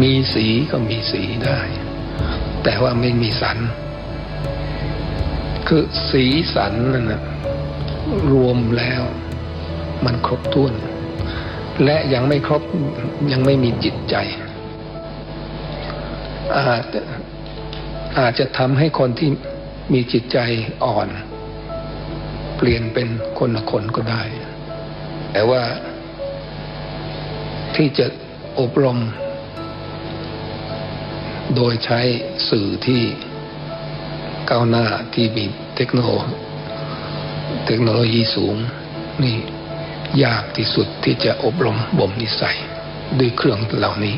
มีสีก็มีสีได้ แต่ว่าไม่มีสัน คือสีสันนั่นนะรวมแล้ว มันครบถ้วน และยังไม่ครบยังไม่มีจิตใจ อาจอาจจะทำให้คนที่มีจิตใจอ่อน เปลี่ยนเป็นคนละคนก็ได้ แต่ว่าที่จะอบรม โดยใช้สื่อที่ก้าวหน้าที่มีเทคโนโลยีเทคโนโลยีสูง นี่ยากที่สุดที่จะอบรมบ่มนิสัย ด้วยเครื่องเหล่านี้